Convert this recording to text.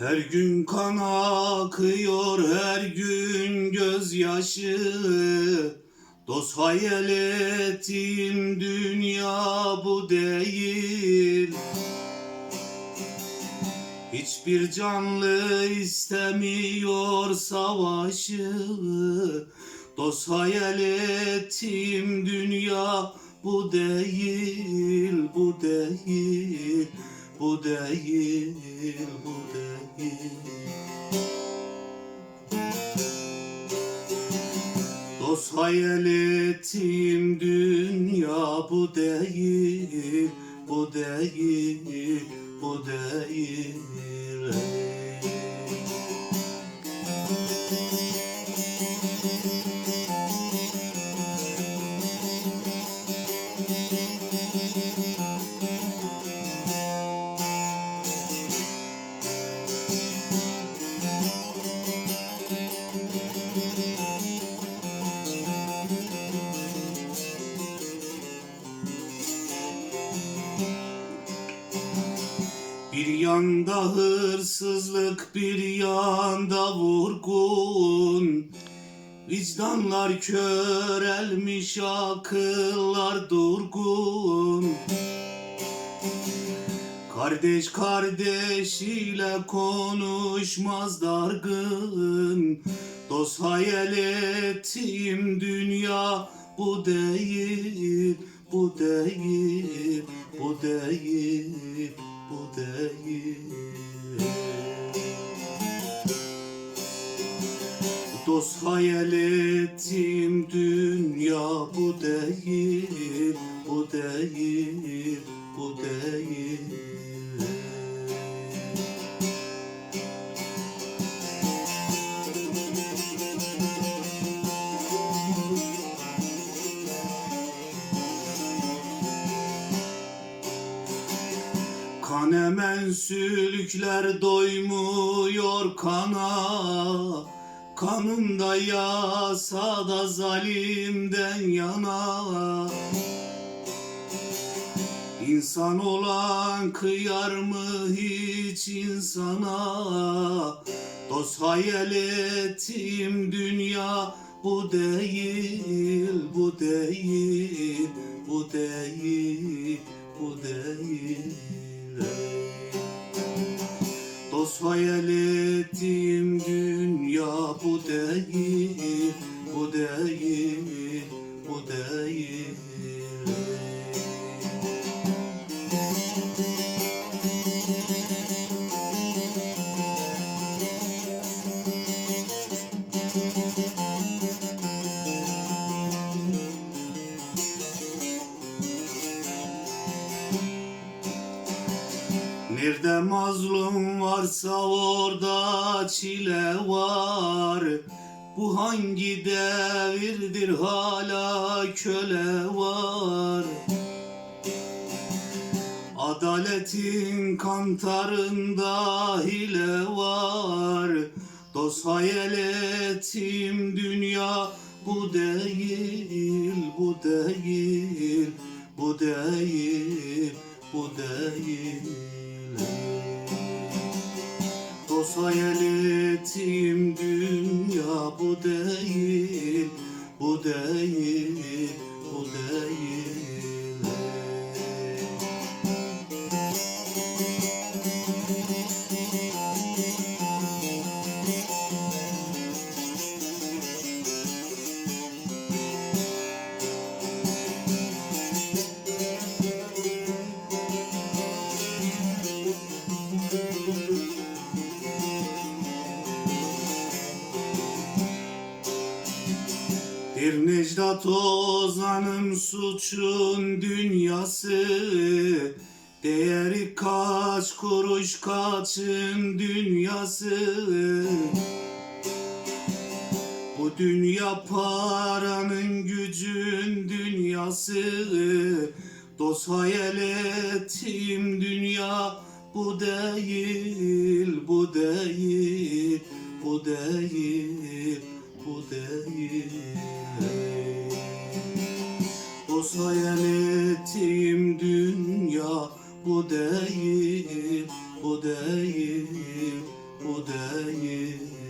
Her gün kan akıyor, her gün gözyaşı. Dost hayal ettiğim dünya bu değil. Hiçbir canlı istemiyor savaşı. Dost hayal ettiğim dünya bu değil, bu değil, bu değil, bu değil. Dost hayal ettiğim dünya bu değil, bu değil, bu değil. ey. Bir yanda hırsızlık, bir yanda vurgun. Vicdanlar körelmiş, akıllar durgun. Kardeş kardeşiyle konuşmaz dargın. Dost hayal ettiğim dünya bu değil, bu değil, bu değil, bu değil. Dost hayal ettiğim dünya bu değil, bu değil, bu değil. Kan emen sülükler doymuyor kana. Kanında yasa da zalimden yana. İnsan olan kıyar mı hiç insana? Dost hayal ettiğim dünya bu değil, bu değil, bu değil, bu değil. Dost hayal ettiğim dünya bu değil, bu değil, bu değil. Nerede mazlum varsa orada çile var. Bu hangi devirdir hala köle var. Adaletin kantarında hile var. Dost hayal ettiğim dünya bu değil, bu değil, bu değil, bu değil. Dost hayal ettiğim dünya bu değil, bu değil, Necdet Ozan'ın suçun dünyası. Değeri kaç kuruş kaçın dünyası? Bu dünya paranın gücün dünyası. Dost hayal ettiğim dünya bu değil, bu değil, bu değil, bu değil. Hayal ettiğim dünya bu değil, bu değil, bu değil